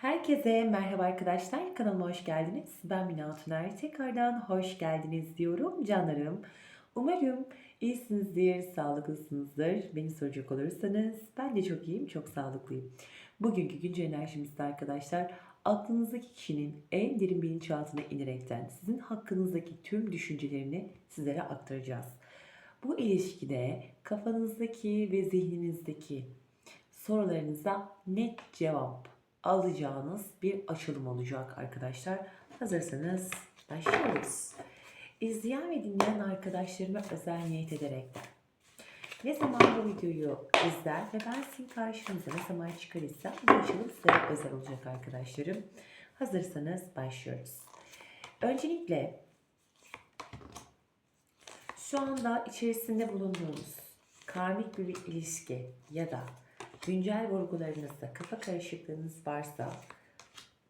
Herkese merhaba arkadaşlar. Kanalıma hoş geldiniz. Ben Mina Tuner. Tekrardan hoş geldiniz diyorum canlarım. Umarım iyisinizdir, sağlıklısınızdır. Beni soracak olursanız ben de çok iyiyim, çok sağlıklıyım. Bugünkü güncel enerjimizde arkadaşlar aklınızdaki kişinin en derin bilinçaltına inerekten sizin hakkınızdaki tüm düşüncelerini sizlere aktaracağız. Bu ilişkide kafanızdaki ve zihninizdeki sorularınıza net cevap alacağınız bir açılım olacak arkadaşlar. Hazırsanız başlıyoruz. İzleyen ve dinleyen arkadaşlarıma özel niyet ederekten ne zaman bu videoyu izler ve ben sizin karşınıza ne zaman çıkar isem bu açılım size özel olacak arkadaşlarım. Hazırsanız başlıyoruz. Öncelikle şu anda içerisinde bulunduğunuz karmik bir ilişki ya da güncel vurgularınızda kafa karışıklığınız varsa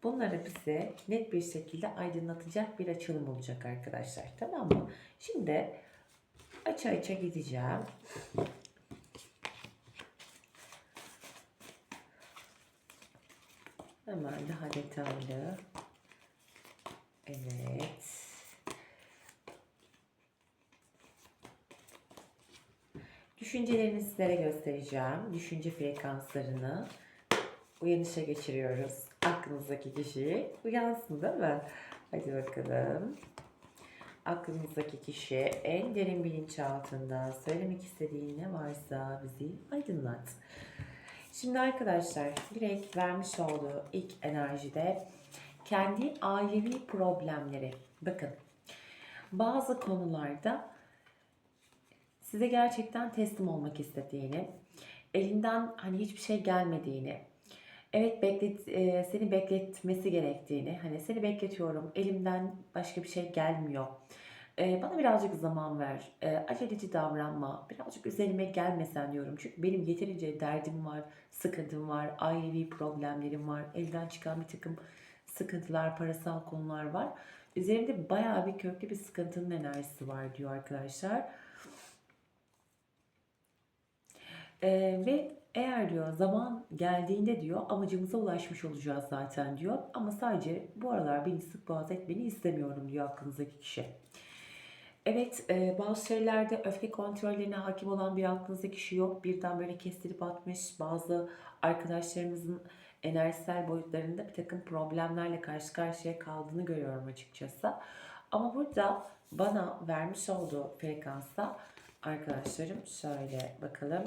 bunları bize net bir şekilde aydınlatacak bir açılım olacak arkadaşlar. Tamam mı? Şimdi aça aça gideceğim. Hemen daha detaylı. Evet. Düşüncelerini sizlere göstereceğim. Düşünce frekanslarını uyanışa geçiriyoruz. Aklınızdaki kişi uyansın değil mi? Hadi bakalım. Aklınızdaki kişi en derin bilinçaltında söylemek istediği ne varsa bizi aydınlat. Şimdi arkadaşlar direkt vermiş olduğu ilk enerjide kendi ailevi problemleri. Bakın bazı konularda size gerçekten teslim olmak istediğini, elinden hani hiçbir şey gelmediğini, evet beklet e, seni bekletmesi gerektiğini, hani seni bekletiyorum, elimden başka bir şey gelmiyor. E, bana birazcık zaman ver, e, aceleci davranma, birazcık üzerime gelmesen diyorum. Çünkü benim yeterince derdim var, sıkıntım var, ailevi problemlerim var, elden çıkan bir takım sıkıntılar, parasal konular var. Üzerimde bayağı bir köklü bir sıkıntının enerjisi var diyor arkadaşlar. Ee, ve eğer diyor zaman geldiğinde diyor amacımıza ulaşmış olacağız zaten diyor. Ama sadece bu aralar beni sık boğaz etmeni istemiyorum diyor aklınızdaki kişi. Evet e, bazı şeylerde öfke kontrollerine hakim olan bir aklınızdaki kişi yok. Birden böyle kestirip atmış bazı arkadaşlarımızın enerjisel boyutlarında bir takım problemlerle karşı karşıya kaldığını görüyorum açıkçası. Ama burada bana vermiş olduğu frekansta arkadaşlarım şöyle bakalım.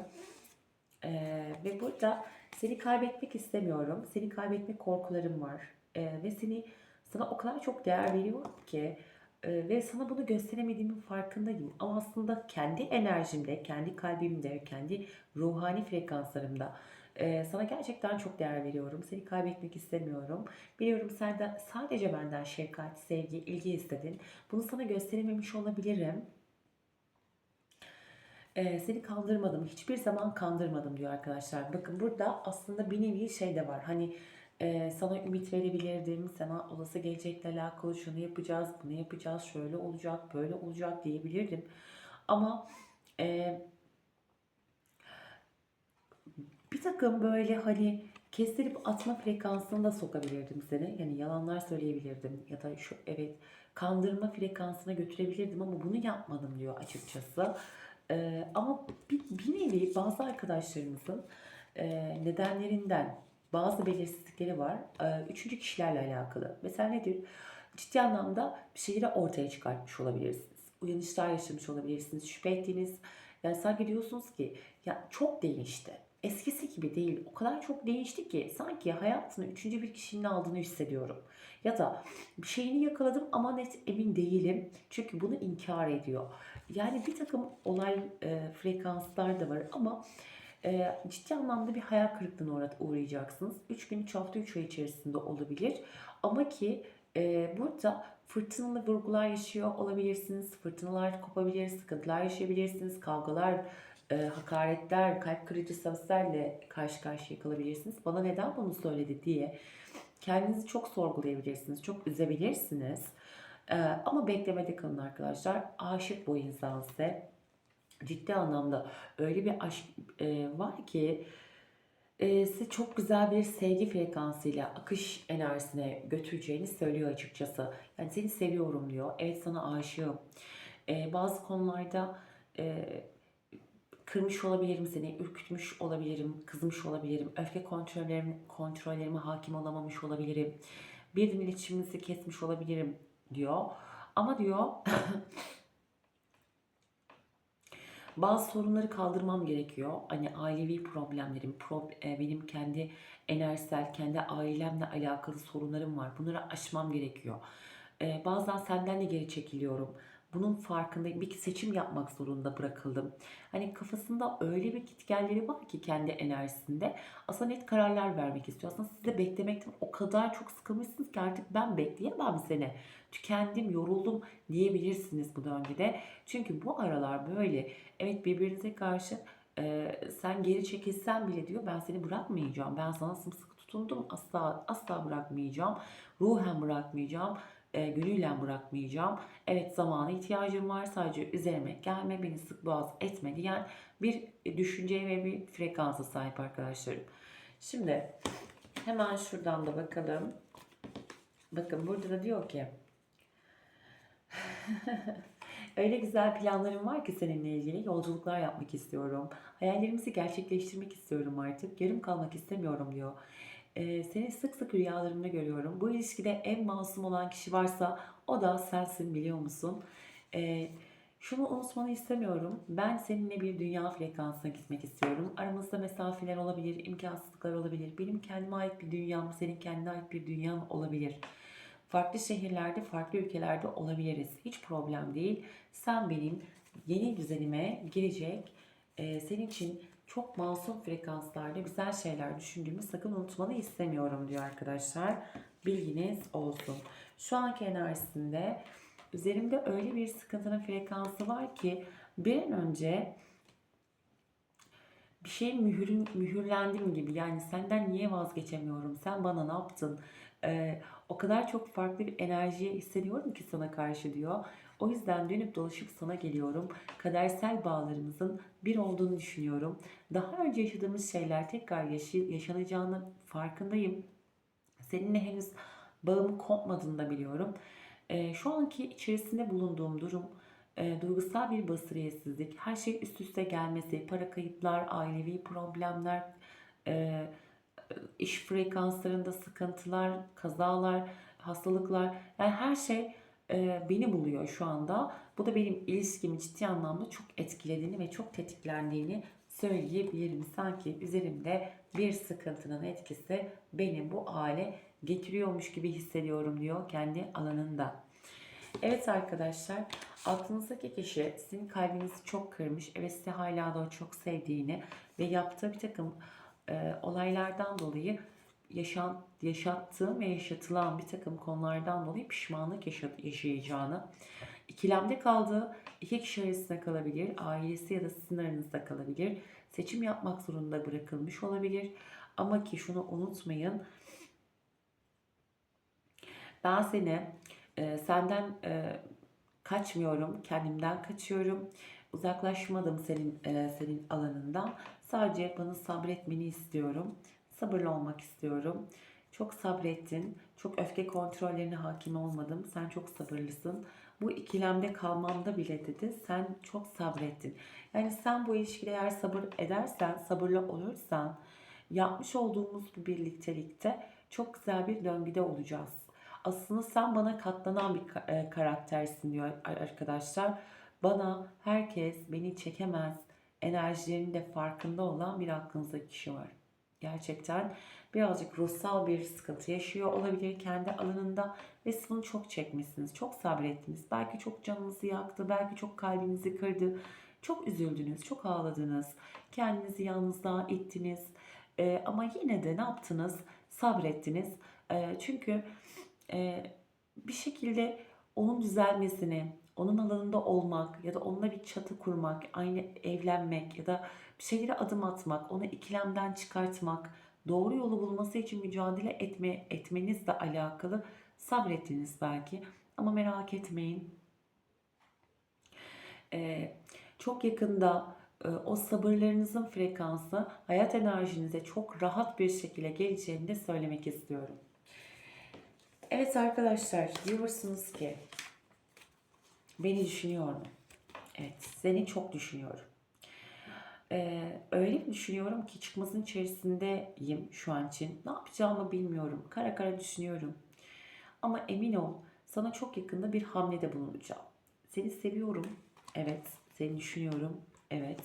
Ee, ve burada seni kaybetmek istemiyorum. Seni kaybetme korkularım var. Ee, ve seni sana o kadar çok değer veriyorum ki e, ve sana bunu gösteremediğimin farkındayım. Ama aslında kendi enerjimde, kendi kalbimde, kendi ruhani frekanslarımda e, sana gerçekten çok değer veriyorum. Seni kaybetmek istemiyorum. Biliyorum sen de sadece benden şefkat, sevgi, ilgi istedin. Bunu sana gösterememiş olabilirim. Ee, seni kandırmadım. Hiçbir zaman kandırmadım diyor arkadaşlar. Bakın burada aslında bir nevi şey de var. Hani e, sana ümit verebilirdim. Sana olası gelecekle alakalı şunu yapacağız, bunu yapacağız, şöyle olacak, böyle olacak diyebilirdim. Ama e, bir takım böyle hani kestirip atma frekansını da sokabilirdim seni. Yani yalanlar söyleyebilirdim ya da şu evet kandırma frekansına götürebilirdim ama bunu yapmadım diyor açıkçası. Ee, ama bir, bir nevi bazı arkadaşlarımızın e, nedenlerinden bazı belirsizlikleri var. Ee, üçüncü kişilerle alakalı. Mesela nedir? Ciddi anlamda bir şeyleri ortaya çıkartmış olabilirsiniz. Uyanışlar yaşamış olabilirsiniz. Şüphe ettiğiniz yani sanki diyorsunuz ki ya çok değişti. Eskisi gibi değil. O kadar çok değişti ki sanki hayatını üçüncü bir kişinin aldığını hissediyorum. Ya da bir şeyini yakaladım ama net emin değilim. Çünkü bunu inkar ediyor. Yani bir takım olay e, frekanslar da var ama e, ciddi anlamda bir hayal kırıklığına uğrayacaksınız. 3 gün, 3 hafta, 3 ay içerisinde olabilir. Ama ki e, burada fırtınalı vurgular yaşıyor olabilirsiniz. Fırtınalar kopabilir, sıkıntılar yaşayabilirsiniz. Kavgalar, e, hakaretler, kalp kırıcı sözlerle karşı karşıya kalabilirsiniz. Bana neden bunu söyledi diye kendinizi çok sorgulayabilirsiniz, çok üzebilirsiniz. Ee, ama beklemede kalın arkadaşlar. Aşık bu insan size. Ciddi anlamda öyle bir aşk e, var ki Eee, sizi çok güzel bir sevgi frekansıyla akış enerjisine götüreceğini söylüyor açıkçası. Yani seni seviyorum diyor. Evet sana aşığım. Eee, bazı konularda eee, kırmış olabilirim seni, ürkütmüş olabilirim, kızmış olabilirim, öfke kontrollerim, kontrollerime hakim olamamış olabilirim. Birinin iletişimimizi kesmiş olabilirim diyor. Ama diyor Bazı sorunları kaldırmam gerekiyor. Hani ailevi problemlerim, prob- e, benim kendi enerjisel, kendi ailemle alakalı sorunlarım var. Bunları aşmam gerekiyor. E, bazen senden de geri çekiliyorum. Bunun farkındayım. Bir seçim yapmak zorunda bırakıldım. Hani kafasında öyle bir gitgelleri var ki kendi enerjisinde. Aslında net kararlar vermek istiyor. Aslında siz beklemekten o kadar çok sıkılmışsınız ki artık ben bekleyemem seni. Tükendim, yoruldum diyebilirsiniz bu döngüde. Çünkü bu aralar böyle Evet birbirinize karşı e, sen geri çekilsen bile diyor ben seni bırakmayacağım. Ben sana sımsıkı tutundum. Asla asla bırakmayacağım. Ruhen bırakmayacağım. E, gönüllen bırakmayacağım. Evet zamana ihtiyacım var. Sadece üzerime gelme, beni sık boğaz etme diyen bir düşünceye ve bir frekansa sahip arkadaşlarım. Şimdi hemen şuradan da bakalım. Bakın burada da diyor ki Öyle güzel planlarım var ki seninle ilgili yolculuklar yapmak istiyorum. Hayallerimizi gerçekleştirmek istiyorum artık. Yarım kalmak istemiyorum diyor. Ee, seni sık sık rüyalarımda görüyorum. Bu ilişkide en masum olan kişi varsa o da sensin biliyor musun? Ee, şunu unutmanı istemiyorum. Ben seninle bir dünya frekansına gitmek istiyorum. Aramızda mesafeler olabilir, imkansızlıklar olabilir. Benim kendime ait bir dünyam, senin kendine ait bir dünyan olabilir. Farklı şehirlerde, farklı ülkelerde olabiliriz. Hiç problem değil. Sen benim yeni düzenime girecek, e, senin için çok masum frekanslarda güzel şeyler düşündüğümü sakın unutmanı istemiyorum diyor arkadaşlar. Bilginiz olsun. Şu anki enerjisinde üzerimde öyle bir sıkıntının frekansı var ki bir an önce bir şey mühürün, mühürlendim gibi. Yani senden niye vazgeçemiyorum? Sen bana ne yaptın? Ee, o kadar çok farklı bir enerjiye hissediyorum ki sana karşı diyor. O yüzden dönüp dolaşıp sana geliyorum. Kadersel bağlarımızın bir olduğunu düşünüyorum. Daha önce yaşadığımız şeyler tekrar yaşanacağını farkındayım. Seninle henüz bağımı kopmadığını da biliyorum. Ee, şu anki içerisinde bulunduğum durum e, duygusal bir basiriyetsizlik, her şey üst üste gelmesi, para kayıplar, ailevi problemler, e, iş frekanslarında sıkıntılar, kazalar, hastalıklar yani her şey e, beni buluyor şu anda. Bu da benim ilişkimi ciddi anlamda çok etkilediğini ve çok tetiklendiğini söyleyebilirim. Sanki üzerimde bir sıkıntının etkisi beni bu hale getiriyormuş gibi hissediyorum diyor kendi alanında. Evet arkadaşlar, aklınızdaki kişi sizin kalbinizi çok kırmış. Evet sizi hala da çok sevdiğini ve yaptığı bir takım e, olaylardan dolayı yaşan, yaşattığım ve yaşatılan bir takım konulardan dolayı pişmanlık yaşa- yaşayacağını, ikilemde kaldığı iki kişi arasında kalabilir, ailesi ya da sizin aranızda kalabilir, seçim yapmak zorunda bırakılmış olabilir. Ama ki şunu unutmayın, ben seni e, senden e, kaçmıyorum, kendimden kaçıyorum. Uzaklaşmadım senin e, senin alanından. Sadece bana sabretmeni istiyorum. Sabırlı olmak istiyorum. Çok sabrettin. Çok öfke kontrollerine hakim olmadım. Sen çok sabırlısın. Bu ikilemde kalmamda bile dedi. Sen çok sabrettin. Yani sen bu ilişkide eğer sabır edersen, sabırlı olursan yapmış olduğumuz bu birliktelikte çok güzel bir döngüde olacağız. Aslında sen bana katlanan bir e, karaktersin diyor arkadaşlar. Bana herkes beni çekemez enerjilerinin de farkında olan bir aklınızdaki kişi var. Gerçekten birazcık ruhsal bir sıkıntı yaşıyor olabilir kendi alanında ve siz bunu çok çekmişsiniz, çok sabrettiniz. Belki çok canınızı yaktı, belki çok kalbinizi kırdı. Çok üzüldünüz, çok ağladınız. Kendinizi yalnızlığa ittiniz. Ee, ama yine de ne yaptınız? Sabrettiniz. Ee, çünkü e, bir şekilde onun düzelmesini, onun alanında olmak ya da onunla bir çatı kurmak, aynı evlenmek ya da şeylere adım atmak, onu ikilemden çıkartmak, doğru yolu bulması için mücadele etme, etmenizle alakalı sabrettiniz belki. Ama merak etmeyin. Ee, çok yakında e, o sabırlarınızın frekansı hayat enerjinize çok rahat bir şekilde geleceğini de söylemek istiyorum. Evet arkadaşlar diyorsunuz ki beni düşünüyorum. Evet seni çok düşünüyorum. Ee, öyle düşünüyorum ki çıkmasın içerisindeyim şu an için. Ne yapacağımı bilmiyorum. Kara kara düşünüyorum. Ama emin ol sana çok yakında bir hamlede bulunacağım. Seni seviyorum. Evet. Seni düşünüyorum. Evet.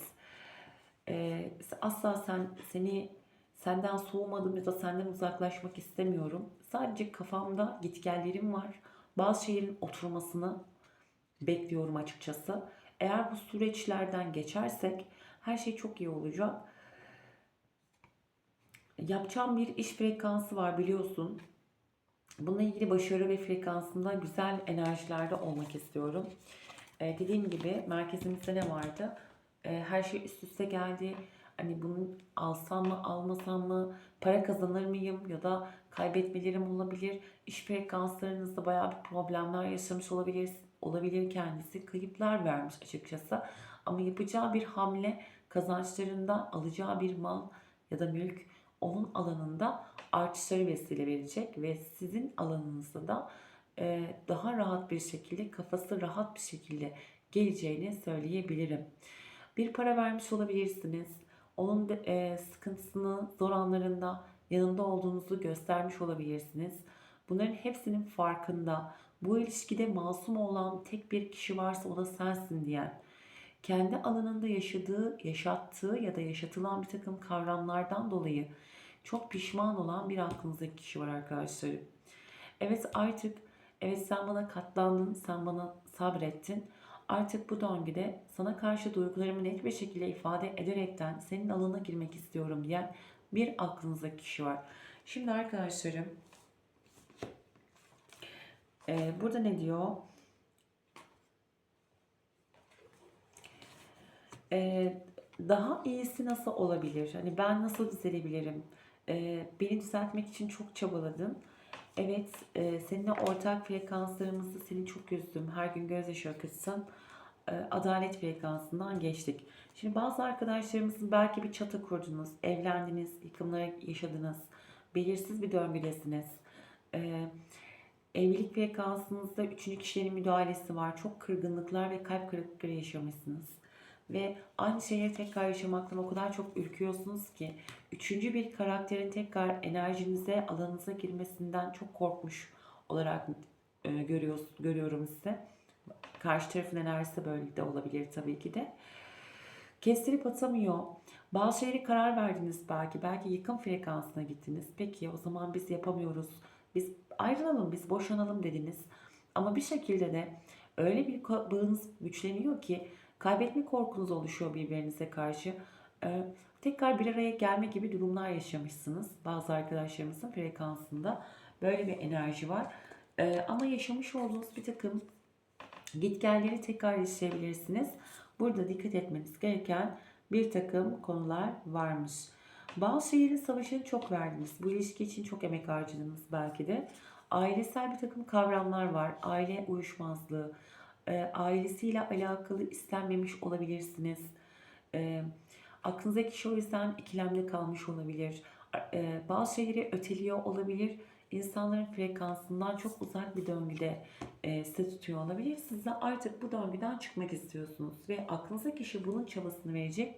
Ee, asla sen seni senden soğumadım ya da senden uzaklaşmak istemiyorum. Sadece kafamda gitgellerim var. Bazı şeylerin oturmasını bekliyorum açıkçası. Eğer bu süreçlerden geçersek her şey çok iyi olacak. Yapacağım bir iş frekansı var biliyorsun. Bununla ilgili başarı ve frekansında güzel enerjilerde olmak istiyorum. Ee, dediğim gibi merkezimizde ne vardı? Ee, her şey üst üste geldi. Hani bunu alsam mı almasam mı para kazanır mıyım ya da kaybetmelerim olabilir. İş frekanslarınızda bayağı bir problemler yaşamış olabilir, olabilir kendisi. Kayıplar vermiş açıkçası. Ama yapacağı bir hamle kazançlarında alacağı bir mal ya da mülk onun alanında artışları vesile verecek ve sizin alanınızda da e, daha rahat bir şekilde kafası rahat bir şekilde geleceğini söyleyebilirim. Bir para vermiş olabilirsiniz. Onun da, e, sıkıntısını zor anlarında yanında olduğunuzu göstermiş olabilirsiniz. Bunların hepsinin farkında. Bu ilişkide masum olan tek bir kişi varsa o da sensin diyen kendi alanında yaşadığı, yaşattığı ya da yaşatılan bir takım kavramlardan dolayı çok pişman olan bir aklınızdaki kişi var arkadaşlar. Evet artık evet sen bana katlandın, sen bana sabrettin. Artık bu döngüde sana karşı duygularımı net bir şekilde ifade ederekten senin alanına girmek istiyorum diyen bir aklınızdaki kişi var. Şimdi arkadaşlarım burada ne diyor? E, daha iyisi nasıl olabilir? Hani ben nasıl düzelebilirim? E, beni düzeltmek için çok çabaladın. Evet, e, seninle ortak frekanslarımızı seni çok üzdüm. Her gün gözyaşı akıtsın. E, adalet frekansından geçtik. Şimdi bazı arkadaşlarımızın belki bir çatı kurdunuz, evlendiniz, yıkımlara yaşadınız, belirsiz bir döngüdesiniz. E, evlilik frekansınızda üçüncü kişilerin müdahalesi var. Çok kırgınlıklar ve kalp kırıklıkları yaşamışsınız. Ve aynı şeyleri tekrar yaşamaktan o kadar çok ürküyorsunuz ki üçüncü bir karakterin tekrar enerjinize, alanınıza girmesinden çok korkmuş olarak e, görüyor, görüyorum size. Karşı tarafın enerjisi böyle de olabilir tabii ki de. Kestirip atamıyor. Bazı şeylere karar verdiniz belki. Belki yıkım frekansına gittiniz. Peki o zaman biz yapamıyoruz. Biz ayrılalım, biz boşanalım dediniz. Ama bir şekilde de öyle bir bağınız güçleniyor ki Kaybetme korkunuz oluşuyor birbirinize karşı. Ee, tekrar bir araya gelme gibi durumlar yaşamışsınız. Bazı arkadaşlarımızın frekansında böyle bir enerji var. Ee, ama yaşamış olduğunuz bir takım gitgelleri tekrar yaşayabilirsiniz. Burada dikkat etmeniz gereken bir takım konular varmış. Bazı şeylerin savaşını çok verdiniz. Bu ilişki için çok emek harcadınız belki de. Ailesel bir takım kavramlar var. Aile uyuşmazlığı, e, ailesiyle alakalı istenmemiş olabilirsiniz. E, aklınızdaki kişi o yüzden ikilemde kalmış olabilir. E, bazı şeyleri öteliyor olabilir. İnsanların frekansından çok uzak bir döngüde e, size tutuyor olabilir. Siz de artık bu döngüden çıkmak istiyorsunuz. Ve aklınızdaki kişi bunun çabasını verecek.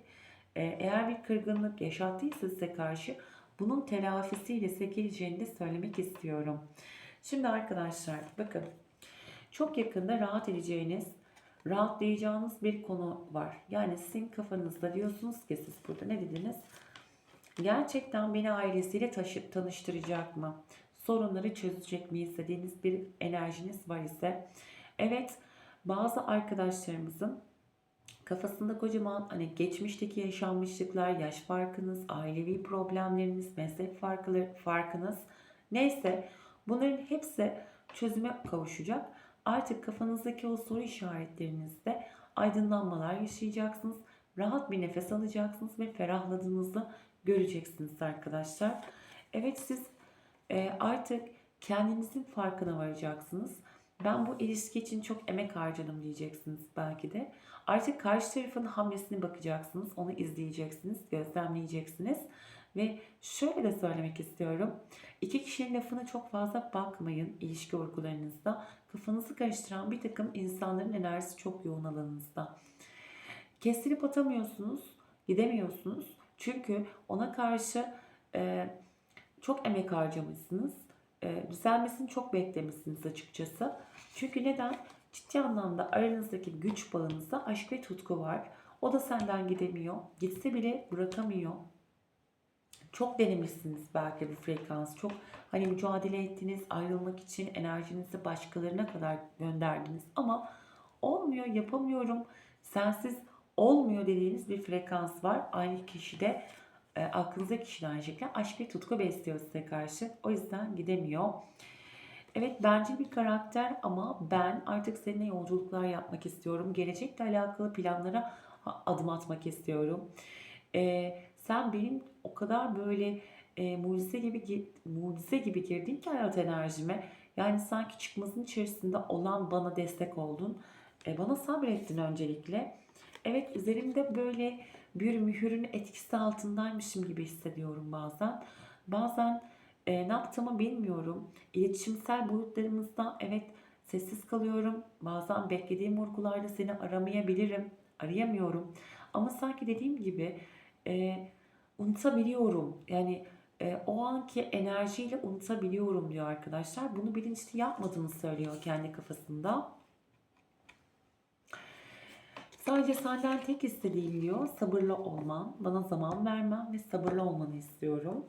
E, eğer bir kırgınlık yaşattıysa size karşı bunun telafisiyle size de söylemek istiyorum. Şimdi arkadaşlar bakın çok yakında rahat edeceğiniz, rahatlayacağınız bir konu var. Yani sizin kafanızda diyorsunuz ki siz burada ne dediniz? Gerçekten beni ailesiyle taşı, tanıştıracak mı? Sorunları çözecek mi istediğiniz bir enerjiniz var ise evet bazı arkadaşlarımızın kafasında kocaman hani geçmişteki yaşanmışlıklar, yaş farkınız, ailevi problemleriniz, meslek farkları, farkınız neyse bunların hepsi çözüme kavuşacak Artık kafanızdaki o soru işaretlerinizde aydınlanmalar yaşayacaksınız. Rahat bir nefes alacaksınız ve ferahladığınızı göreceksiniz arkadaşlar. Evet siz e, artık kendinizin farkına varacaksınız. Ben bu ilişki için çok emek harcadım diyeceksiniz belki de. Artık karşı tarafın hamlesine bakacaksınız. Onu izleyeceksiniz, gözlemleyeceksiniz. Ve şöyle de söylemek istiyorum. İki kişinin lafına çok fazla bakmayın ilişki vurgularınızda. Kafanızı karıştıran bir takım insanların enerjisi çok yoğun alanınızda. Kestirip atamıyorsunuz, gidemiyorsunuz. Çünkü ona karşı e, çok emek harcamışsınız. E, düzelmesini çok beklemişsiniz açıkçası. Çünkü neden? Ciddi anlamda aranızdaki güç bağınızda aşk ve tutku var. O da senden gidemiyor. Gitse bile bırakamıyor. Çok denemişsiniz belki bu frekans. Çok hani mücadele ettiniz, ayrılmak için enerjinizi başkalarına kadar gönderdiniz. Ama olmuyor, yapamıyorum, sensiz olmuyor dediğiniz bir frekans var. Aynı kişide e, aklınızdaki kişi de aynı şekilde aşk ve tutku besliyor size karşı. O yüzden gidemiyor. Evet bence bir karakter ama ben artık seninle yolculuklar yapmak istiyorum. Gelecekle alakalı planlara adım atmak istiyorum. Ee, sen benim o kadar böyle e, mucize gibi gi- mucize gibi girdin ki hayat enerjime. Yani sanki çıkmazın içerisinde olan bana destek oldun. E, bana sabrettin öncelikle. Evet üzerimde böyle bir mühürün etkisi altındaymışım gibi hissediyorum bazen. Bazen e, ne yaptığımı bilmiyorum. İletişimsel boyutlarımızda evet sessiz kalıyorum. Bazen beklediğim vurgularda seni aramayabilirim. Arayamıyorum. Ama sanki dediğim gibi e, unutabiliyorum. Yani e, o anki enerjiyle unutabiliyorum diyor arkadaşlar. Bunu bilinçli yapmadığını söylüyor kendi kafasında. Sadece senden tek istediğim diyor sabırlı olman, bana zaman vermen ve sabırlı olmanı istiyorum.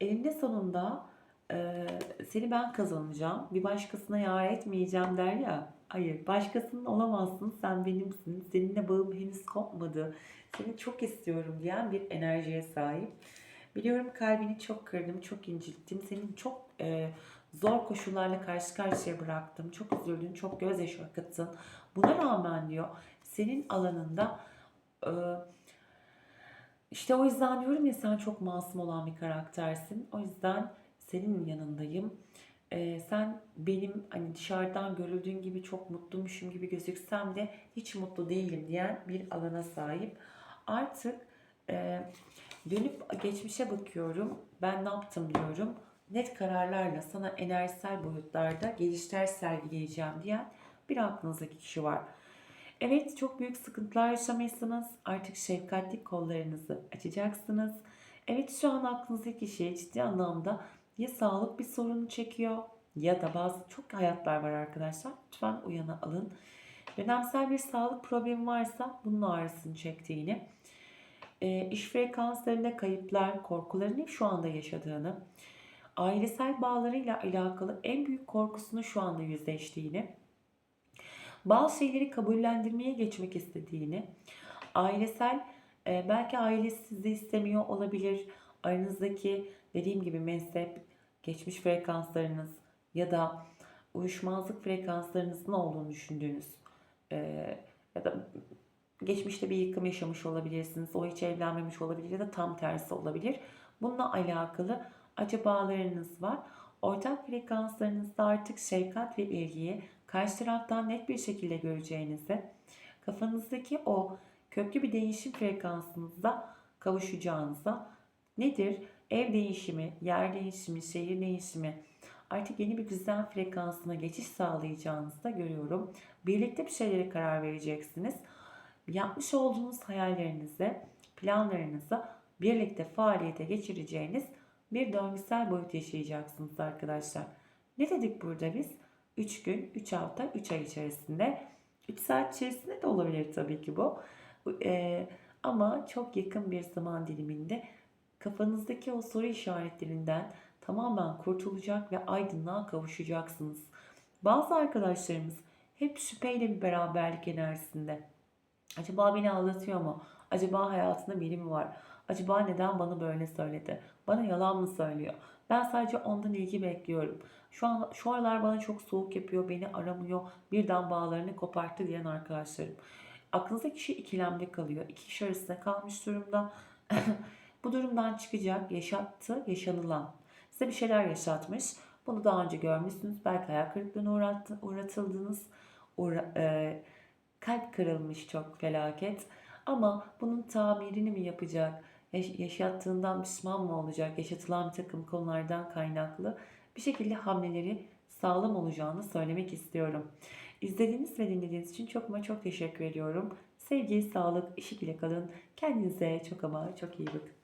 Elinde sonunda e, seni ben kazanacağım, bir başkasına yar etmeyeceğim der ya. Hayır, başkasının olamazsın, sen benimsin, seninle bağım henüz kopmadı, seni çok istiyorum diyen bir enerjiye sahip. Biliyorum kalbini çok kırdım, çok incittim, seni çok e, zor koşullarla karşı karşıya bıraktım, çok üzüldün, çok gözyaşı akıttın. Buna rağmen diyor, senin alanında e, işte o yüzden diyorum ya sen çok masum olan bir karaktersin. O yüzden senin yanındayım. Ee, sen benim hani dışarıdan görüldüğün gibi çok mutluymuşum gibi gözüksem de hiç mutlu değilim diyen bir alana sahip. Artık e, dönüp geçmişe bakıyorum. Ben ne yaptım diyorum. Net kararlarla sana enerjisel boyutlarda gelişler sergileyeceğim diyen bir aklınızdaki kişi var. Evet çok büyük sıkıntılar yaşamışsınız. Artık şefkatli kollarınızı açacaksınız. Evet şu an aklınızdaki kişi ciddi anlamda ya sağlık bir sorunu çekiyor ya da bazı çok hayatlar var arkadaşlar. Lütfen uyana alın. Dönemsel bir sağlık problemi varsa bunun ağrısını çektiğini, e, iş frekanslarında kayıplar, korkuların hep şu anda yaşadığını, ailesel bağlarıyla alakalı en büyük korkusunu şu anda yüzleştiğini, bazı şeyleri kabullendirmeye geçmek istediğini, ailesel e, belki ailesi sizi istemiyor olabilir. Aranızdaki dediğim gibi mezhep, geçmiş frekanslarınız ya da uyuşmazlık frekanslarınızın olduğunu düşündüğünüz e, ya da geçmişte bir yıkım yaşamış olabilirsiniz. O hiç evlenmemiş olabilir ya da tam tersi olabilir. Bununla alakalı acabalarınız var. Ortak frekanslarınızda artık şefkat ve ilgiyi karşı taraftan net bir şekilde göreceğinizi, kafanızdaki o köklü bir değişim frekansınızda kavuşacağınıza nedir? Ev değişimi, yer değişimi, şehir değişimi artık yeni bir düzen frekansına geçiş sağlayacağınızı da görüyorum. Birlikte bir şeylere karar vereceksiniz. Yapmış olduğunuz hayallerinizi, planlarınızı birlikte faaliyete geçireceğiniz bir döngüsel boyut yaşayacaksınız arkadaşlar. Ne dedik burada biz? 3 gün, 3 hafta, 3 ay içerisinde. 3 saat içerisinde de olabilir tabii ki bu. Ee, ama çok yakın bir zaman diliminde kafanızdaki o soru işaretlerinden tamamen kurtulacak ve aydınlığa kavuşacaksınız. Bazı arkadaşlarımız hep şüpheyle bir beraberlik enerjisinde. Acaba beni aldatıyor mu? Acaba hayatında biri mi var? Acaba neden bana böyle söyledi? Bana yalan mı söylüyor? Ben sadece ondan ilgi bekliyorum. Şu an şu aralar bana çok soğuk yapıyor, beni aramıyor, birden bağlarını koparttı diyen arkadaşlarım. Aklınızdaki kişi ikilemde kalıyor. İki kişi arasında kalmış durumda. Bu durumdan çıkacak, yaşattı, yaşanılan. Size bir şeyler yaşatmış. Bunu daha önce görmüşsünüz. Belki hayal kırıklığına uğrattı, uğratıldınız. Uğra- e, kalp kırılmış çok felaket. Ama bunun tamirini mi yapacak? Yaş- yaşattığından pişman mı olacak? Yaşatılan bir takım konulardan kaynaklı bir şekilde hamleleri sağlam olacağını söylemek istiyorum. İzlediğiniz ve dinlediğiniz için çok ama çok teşekkür ediyorum. Sevgi, sağlık, ışık ile kalın. Kendinize çok ama çok iyi bakın.